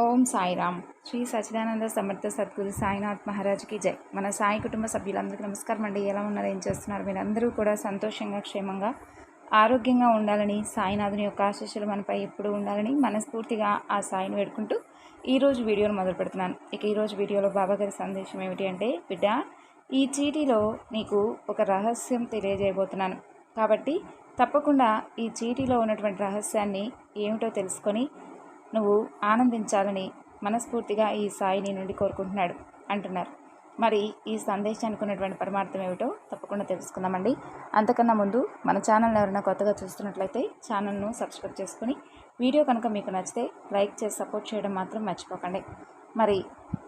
ఓం సాయిరామ్. శ్రీ సచిదానంద సమర్థ సద్గురు సాయినాథ్ మహారాజ్కి జై. మన సాయి కుటుంబ సభ్యులందరికీ నమస్కారం అండి. ఎలా ఉన్నారు? ఏం చేస్తున్నారు? మీరందరూ కూడా సంతోషంగా క్షేమంగా ఆరోగ్యంగా ఉండాలని సాయినాథుని యొక్క ఆశీస్సులు మనపై ఎప్పుడూ ఉండాలని మనస్ఫూర్తిగా ఆ సాయిని వేడుకుంటూ ఈరోజు వీడియోను మొదలు పెడుతున్నాను. ఇక ఈరోజు వీడియోలో బాబాగారి సందేశం ఏమిటి అంటే బిడ్డ ఈ చీటీలో నీకు ఒక రహస్యం తెలియజేయబోతున్నాను. కాబట్టి తప్పకుండా ఈ చీటీలో ఉన్నటువంటి రహస్యాన్ని ఏమిటో తెలుసుకొని నువ్వు ఆనందించాలని మనస్ఫూర్తిగా ఈ సాయి నీ నుండి కోరుకుంటున్నాడు అంటున్నారు. మరి ఈ సందేశానికి ఉన్నటువంటి పరమార్థం ఏమిటో తప్పకుండా తెలుసుకుందామండి. అంతకన్నా ముందు మన ఛానల్ ఎవరైనా కొత్తగా చూస్తున్నట్లయితే ఛానల్ను సబ్స్క్రైబ్ చేసుకుని వీడియో కనుక మీకు నచ్చితే లైక్ చేసి సపోర్ట్ చేయడం మాత్రం మర్చిపోకండి. మరి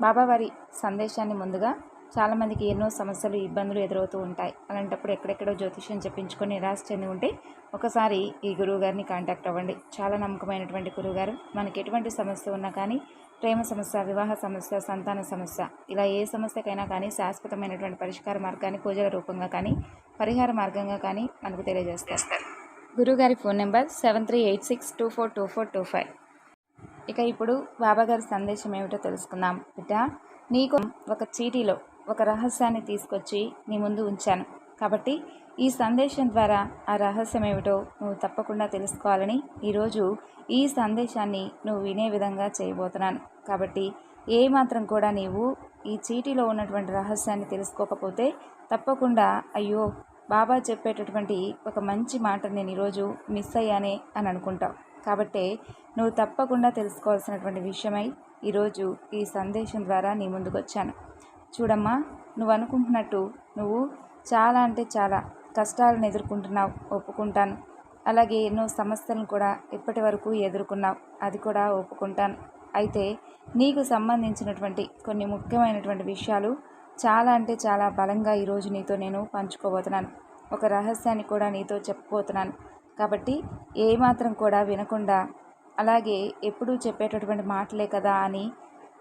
బాబావారి సందేశాన్ని ముందుగా చాలామందికి ఎన్నో సమస్యలు ఇబ్బందులు ఎదురవుతూ ఉంటాయి. అలాంటప్పుడు ఎక్కడెక్కడో జ్యోతిష్యం చెప్పించుకొని నిరాశ చెంది ఉంటే ఒకసారి ఈ గురువు గారిని కాంటాక్ట్ అవ్వండి. చాలా నమ్మకమైనటువంటి గురువుగారు మనకి ఎటువంటి సమస్య ఉన్నా కానీ ప్రేమ సమస్య వివాహ సమస్య సంతాన సమస్య ఇలా ఏ సమస్యకైనా కానీ శాశ్వతమైనటువంటి పరిష్కార మార్గాన్ని పూజల రూపంగా కానీ పరిహార మార్గంగా కానీ మనకు తెలియజేస్తారు. గురువుగారి phone number seven three eight six two four two four two five. ఇక ఇప్పుడు బాబాగారి సందేశం ఏమిటో తెలుసుకుందాం. బిడ్డ నీకు ఒక చీటీలో ఒక రహస్యాన్ని తీసుకొచ్చి నీ ముందు ఉంచాను. కాబట్టి ఈ సందేశం ద్వారా ఆ రహస్యం ఏమిటో నువ్వు తప్పకుండా తెలుసుకోవాలని ఈరోజు ఈ సందేశాన్ని నువ్వు వినే విధంగా చేయబోతున్నాను. కాబట్టి ఏ మాత్రం కూడా నీవు ఈ చీటీలో ఉన్నటువంటి రహస్యాన్ని తెలుసుకోకపోతే తప్పకుండా అయ్యో బాబా చెప్పేటటువంటి ఒక మంచి మాట నేను ఈరోజు మిస్ అయ్యానే అని అనుకుంటావు. కాబట్టి నువ్వు తప్పకుండా తెలుసుకోవాల్సినటువంటి విషయమై ఈరోజు ఈ సందేశం ద్వారా నీ ముందుకు వచ్చాను చూడమ్మా నువ్వు అనుకుంటున్నట్టు నువ్వు చాలా అంటే చాలా కష్టాలను ఎదుర్కొంటున్నావు ఒప్పుకుంటాను. అలాగే ఎన్నో సమస్యలను కూడా ఇప్పటి వరకు ఎదుర్కొన్నావు అది కూడా ఒప్పుకుంటాను. అయితే నీకు సంబంధించినటువంటి కొన్ని ముఖ్యమైనటువంటి విషయాలు చాలా అంటే చాలా బలంగా ఈరోజు నీతో నేను పంచుకోబోతున్నాను. ఒక రహస్యాన్ని కూడా నీతో చెప్పబోతున్నాను. కాబట్టి ఏమాత్రం కూడా వినకుండా అలాగే ఎప్పుడూ చెప్పేటటువంటి మాటలే కదా అని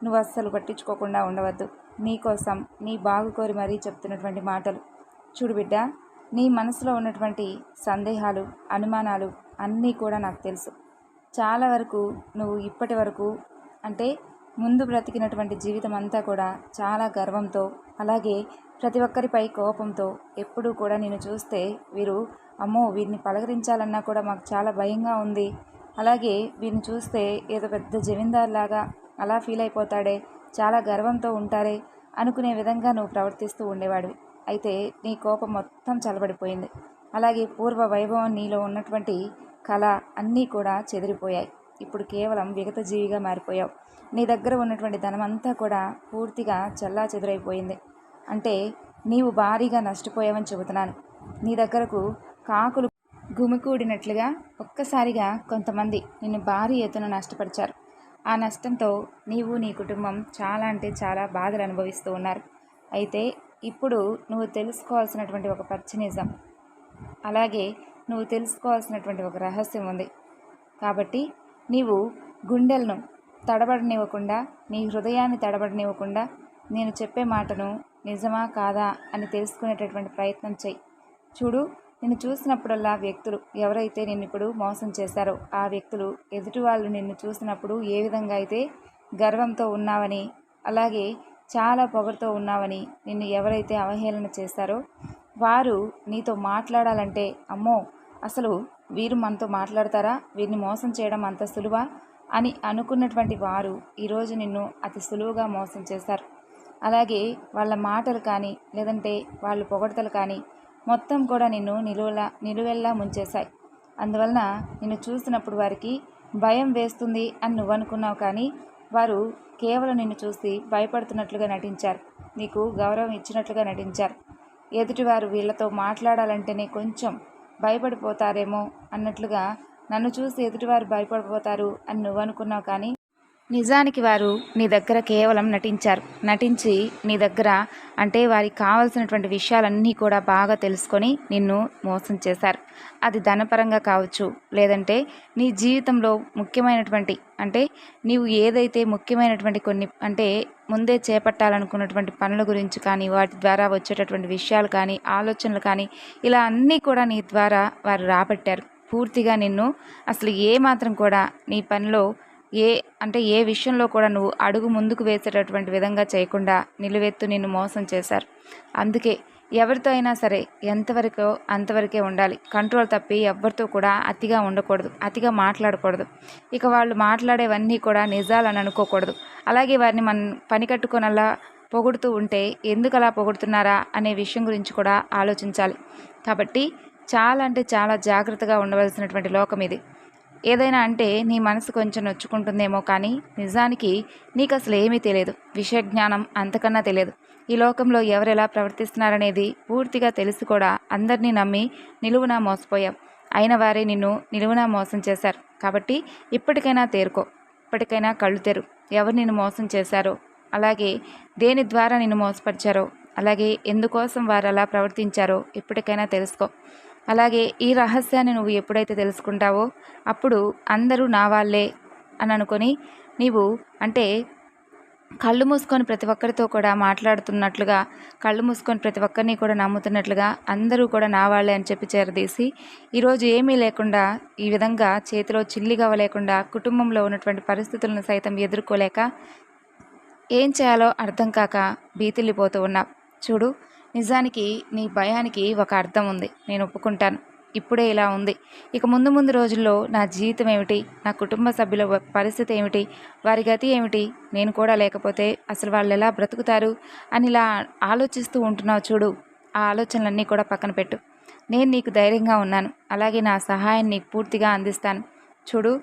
నువ్వు అస్సలు పట్టించుకోకుండా ఉండవద్దు. నీకోసం నీ బాగు కోరి మరీ చెప్తున్నటువంటి మాటలు. చూడు బిడ్డ నీ మనసులో ఉన్నటువంటి సందేహాలు అనుమానాలు అన్నీ కూడా నాకు తెలుసు. చాలా వరకు నువ్వు ఇప్పటి వరకు అంటే ముందు బ్రతికినటువంటి జీవితం అంతా కూడా చాలా గర్వంతో అలాగే ప్రతి ఒక్కరిపై కోపంతో ఎప్పుడూ కూడా నేను చూస్తే వీరు అమ్మో వీరిని పలకరించాలన్నా కూడా మాకు చాలా భయంగా ఉంది. అలాగే వీరిని చూస్తే ఏదో పెద్ద జమీందార్లాగా అలా ఫీల్ అయిపోతాడే. చాలా గర్వంతో ఉంటారే అనుకునే విధంగా నువ్వు ప్రవర్తిస్తూ ఉండేవాడివి. అయితే నీ కోపం మొత్తం చల్లబడిపోయింది. అలాగే పూర్వ వైభవం నీలో ఉన్నటువంటి కళ అన్నీ కూడా చెదిరిపోయాయి. ఇప్పుడు కేవలం విగత జీవిగా మారిపోయావు. నీ దగ్గర ఉన్నటువంటి ధనమంతా కూడా పూర్తిగా చల్లా చెదురైపోయింది అంటే నీవు భారీగా నష్టపోయావని చెబుతున్నాను. నీ దగ్గరకు కాకులు గుమికూడినట్లుగా ఒక్కసారిగా కొంతమంది నిన్ను భారీ ఎత్తున నష్టపరిచారు. ఆ నష్టంతో నీవు నీ కుటుంబం చాలా అంటే చాలా బాధలు అనుభవిస్తూ ఉన్నారు. అయితే ఇప్పుడు నువ్వు తెలుసుకోవాల్సినటువంటి ఒక పచ్చి నిజం. అలాగే నువ్వు తెలుసుకోవాల్సినటువంటి ఒక రహస్యం ఉంది. కాబట్టి నీవు గుండెలను తడబడనివ్వకుండా నీ హృదయాన్ని తడబడనివ్వకుండా నేను చెప్పే మాటను నిజమా కాదా అని తెలుసుకునేటటువంటి ప్రయత్నం చెయ్యి చూడు నిన్ను చూసినప్పుడల్లా వ్యక్తులు ఎవరైతే నిన్ను ఇప్పుడు మోసం చేశారో ఆ వ్యక్తులు ఎదుటి వాళ్ళు నిన్ను చూసినప్పుడు ఏ విధంగా అయితే గర్వంతో ఉన్నావని అలాగే చాలా పొగరుతో ఉన్నావని నిన్ను ఎవరైతే అవహేళన చేశారో వారు నీతో మాట్లాడాలంటే అమ్మో అసలు వీరు మనతో మాట్లాడతారా? వీరిని మోసం చేయడం అంత సులువా? అని అనుకున్నటువంటి వారు ఈరోజు నిన్ను అతి సులువుగా మోసం చేశారు. అలాగే వాళ్ళ మాటలు కానీ లేదంటే వాళ్ళు పొగడతలు కానీ మొత్తం కూడా నిన్ను నిలువలా నిలువెల్లా ముంచేశాయి. అందువలన నిన్ను చూసినప్పుడు వారికి భయం వేస్తుంది అని నువ్వు అనుకున్నావు కానీ వారు కేవలం నిన్ను చూసి భయపడుతున్నట్లుగా నటించారు. నీకు గౌరవం ఇచ్చినట్లుగా నటించారు. ఎదుటివారు వీళ్ళతో మాట్లాడాలంటేనే కొంచెం భయపడిపోతారేమో అన్నట్లుగా నన్ను చూసి ఎదుటివారు భయపడిపోతారు అని నువ్వు అనుకున్నావు కానీ నిజానికి వారు నీ దగ్గర కేవలం నటించారు. నటించి నీ దగ్గర అంటే వారికి కావాల్సినటువంటి విషయాలన్నీ కూడా బాగా తెలుసుకొని నిన్ను మోసం చేశారు. అది ధనపరంగా కావచ్చు లేదంటే నీ జీవితంలో ముఖ్యమైనటువంటి అంటే నీవు ఏదైతే ముఖ్యమైనటువంటి కొన్ని అంటే ముందే చేపట్టాలనుకున్నటువంటి పనుల గురించి కానీ వాటి ద్వారా వచ్చేటటువంటి విషయాలు కానీ ఆలోచనలు కానీ ఇలా అన్నీ కూడా నీ ద్వారా వారు రాబట్టారు. పూర్తిగా నిన్ను అసలు ఏ మాత్రం కూడా నీ పనిలో ఏ అంటే ఏ విషయంలో కూడా నువ్వు అడుగు ముందుకు వేసేటటువంటి విధంగా చేయకుండా నిలువెత్తు నిన్ను మోసం చేశారు. అందుకే ఎవరితో అయినా సరే ఎంతవరకు అంతవరకే ఉండాలి. కంట్రోల్ తప్పి ఎవరితో కూడా అతిగా ఉండకూడదు. అతిగా మాట్లాడకూడదు. ఇక వాళ్ళు మాట్లాడేవన్నీ కూడా నిజాలని అనుకోకూడదు. అలాగే వారిని మనం పని కట్టుకొనల్లా పొగుడుతూ ఉంటే ఎందుకు అలా పొగుడుతున్నారా అనే విషయం గురించి కూడా ఆలోచించాలి. కాబట్టి చాలా అంటే చాలా జాగ్రత్తగా ఉండవలసినటువంటి లోకం ఇది. ఏదైనా అంటే నీ మనసు కొంచెం నొచ్చుకుంటుందేమో కానీ నిజానికి నీకు అసలు ఏమీ తెలియదు. విషయ జ్ఞానం అంతకన్నా తెలియదు. ఈ లోకంలో ఎవరెలా ప్రవర్తిస్తున్నారనేది పూర్తిగా తెలిసి కూడా అందరినీ నమ్మి నిలువునా మోసపోయావు. అయిన వారే నిన్ను నిలువునా మోసం చేశారు. కాబట్టి ఇప్పటికైనా తేరుకో. ఇప్పటికైనా కళ్ళు తెరు. ఎవరు నిన్ను మోసం చేశారో? అలాగే దేని ద్వారా నిన్ను మోసపరిచారో? అలాగే ఎందుకోసం వారు అలా ప్రవర్తించారో ఇప్పటికైనా తెలుసుకో. అలాగే ఈ రహస్యాన్ని నువ్వు ఎప్పుడైతే తెలుసుకుంటావో అప్పుడు అందరూ నా వాళ్ళే అని అనుకొని నీవు అంటే కళ్ళు మూసుకొని ప్రతి ఒక్కరితో కూడా మాట్లాడుతున్నట్లుగా కళ్ళు మూసుకొని ప్రతి ఒక్కరిని కూడా నమ్ముతున్నట్లుగా అందరూ కూడా నా వాళ్ళే అని చెప్పి చేరదీసి ఈరోజు ఏమీ లేకుండా ఈ విధంగా చేతిలో చిల్లిగవ లేకుండా కుటుంబంలో ఉన్నటువంటి పరిస్థితులను సైతం ఎదుర్కోలేక ఏం చేయాలో అర్థం కాక బీతిల్లిపోతూ ఉన్నా. చూడు నిజానికి నీ భయానికి ఒక అర్థం ఉంది. నేను ఒప్పుకుంటాను. ఇప్పుడే ఇలా ఉంది. ఇక ముందు ముందు రోజుల్లో నా జీవితం ఏమిటి? నా కుటుంబ సభ్యుల పరిస్థితి ఏమిటి? వారి గతి ఏమిటి? నేను కూడా లేకపోతే అసలు వాళ్ళు ఎలా బ్రతుకుతారు? అని ఇలా ఆలోచిస్తూ ఉంటున్నావు చూడు. ఆ ఆలోచనలన్నీ కూడా పక్కన పెట్టు. నేను నీకు ధైర్యంగా ఉన్నాను. అలాగే నా సహాయం నీకు పూర్తిగా అందిస్తాను. చూడు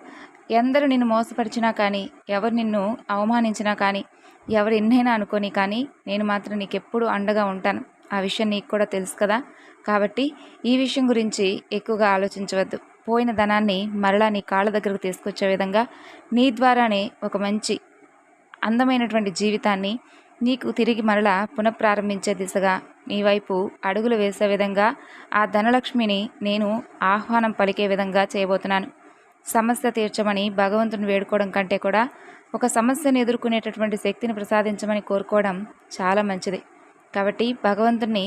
ఎందరు నిన్ను మోసపరిచినా కానీ ఎవరు నిన్ను అవమానించినా కానీ ఎవరు ఎన్నైనా అనుకోని కానీ నేను మాత్రం నీకు అండగా ఉంటాను. ఆ విషయం నీకు కూడా తెలుసు కదా? కాబట్టి ఈ విషయం గురించి ఎక్కువగా ఆలోచించవద్దు. పోయిన ధనాన్ని మరలా నీ కాళ్ళ దగ్గరకు తీసుకొచ్చే విధంగా నీ ద్వారానే ఒక మంచి అందమైనటువంటి జీవితాన్ని నీకు తిరిగి మరలా పునఃప్రారంభించే దిశగా నీ వైపు అడుగులు వేసే విధంగా ఆ ధనలక్ష్మిని నేను ఆహ్వానం పలికే విధంగా చేయబోతున్నాను. సమస్య తీర్చమని భగవంతుని వేడుకోవడం కంటే కూడా ఒక సమస్యను ఎదుర్కొనేటటువంటి శక్తిని ప్రసాదించమని కోరుకోవడం చాలా మంచిది. కాబట్టి భగవంతుని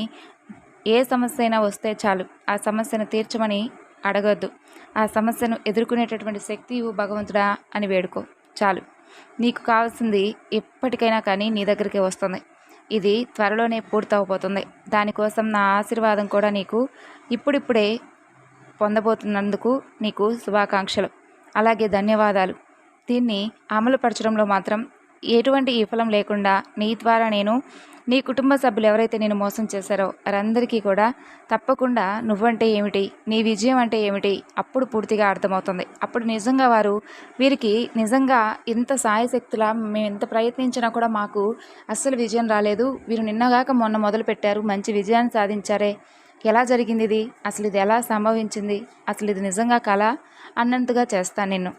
ఏ సమస్య అయినా వస్తే చాలు. ఆ సమస్యను తీర్చమని అడగద్దు. ఆ సమస్యను ఎదుర్కొనేటటువంటి శక్తి భగవంతుడా అని వేడుకో. చాలు. నీకు కావాల్సింది ఎప్పటికైనా కానీ నీ దగ్గరికి వస్తుంది. ఇది త్వరలోనే పూర్తవబోతుంది. దానికోసం నా ఆశీర్వాదం కూడా నీకు ఇప్పుడిప్పుడే పొందబోతున్నందుకు నీకు శుభాకాంక్షలు. అలాగే ధన్యవాదాలు. దీన్ని అమలుపరచడంలో మాత్రం ఎటువంటి విఫలం లేకుండా నీ ద్వారా నేను నీ కుటుంబ సభ్యులు ఎవరైతే నేను మోసం చేశారో వారందరికీ కూడా తప్పకుండా నువ్వంటే ఏమిటి? నీ విజయం అంటే ఏమిటి? అప్పుడు పూర్తిగా అర్థమవుతుంది. అప్పుడు నిజంగా వారు వీరికి నిజంగా ఇంత సాయశక్తులా మేము ఎంత ప్రయత్నించినా కూడా మాకు అస్సలు విజయం రాలేదు. వీరు నిన్నగాక మొన్న మొదలు పెట్టారు మంచి విజయాన్ని సాధించారే. ఎలా జరిగింది ఇది? అసలు ఇది ఎలా సంభవించింది? అసలు ఇది నిజంగా కళ అన్నంతగా చేస్తాను నిన్ను.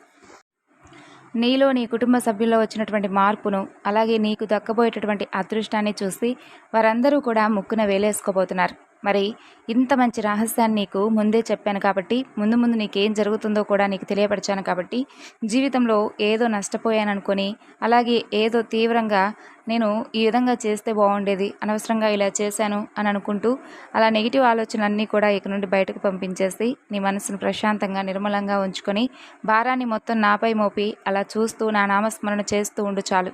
నీలో నీ కుటుంబ సభ్యుల్లో వచ్చినటువంటి మార్పును అలాగే నీకు దక్కబోయేటటువంటి అదృష్టాన్ని చూసి వారందరూ కూడా ముక్కున వేలేసుకోబోతున్నారు. మరి ఇంత మంచి రహస్యాన్ని నీకు ముందే చెప్పాను కాబట్టి ముందు ముందు నీకేం జరుగుతుందో కూడా నీకు తెలియపరిచాను కాబట్టి జీవితంలో ఏదో నష్టపోయాను అనుకొని అలాగే ఏదో తీవ్రంగా నేను ఈ విధంగా చేస్తే బాగుండేది అనవసరంగా ఇలా చేశాను అని అనుకుంటూ అలా నెగిటివ్ ఆలోచనలన్నీ కూడా ఇక నుండి బయటకు పంపించేసి నీ మనసును ప్రశాంతంగా నిర్మలంగా ఉంచుకొని భారాన్ని మొత్తం నాపై మోపి అలా చూస్తూ నా నామస్మరణ చేస్తూ ఉండు చాలు.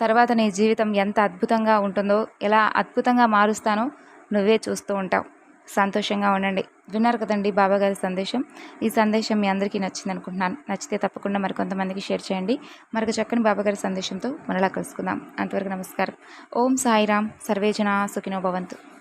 తర్వాత నీ జీవితం ఎంత అద్భుతంగా ఉంటుందో ఎలా అద్భుతంగా మారుస్తానో నువ్వే చూస్తూ ఉంటావు. సంతోషంగా ఉండండి. విన్నారు కదండి బాబాగారి సందేశం? ఈ సందేశం మీ అందరికీ నచ్చింది అనుకుంటున్నాను. నచ్చితే తప్పకుండా మరికొంతమందికి షేర్ చేయండి. మరొక చక్కని బాబాగారి సందేశంతో మనలా కలుసుకుందాం. అంతవరకు నమస్కారం. ఓం సాయిరామ్ సర్వేజన సుఖినో భవంతు.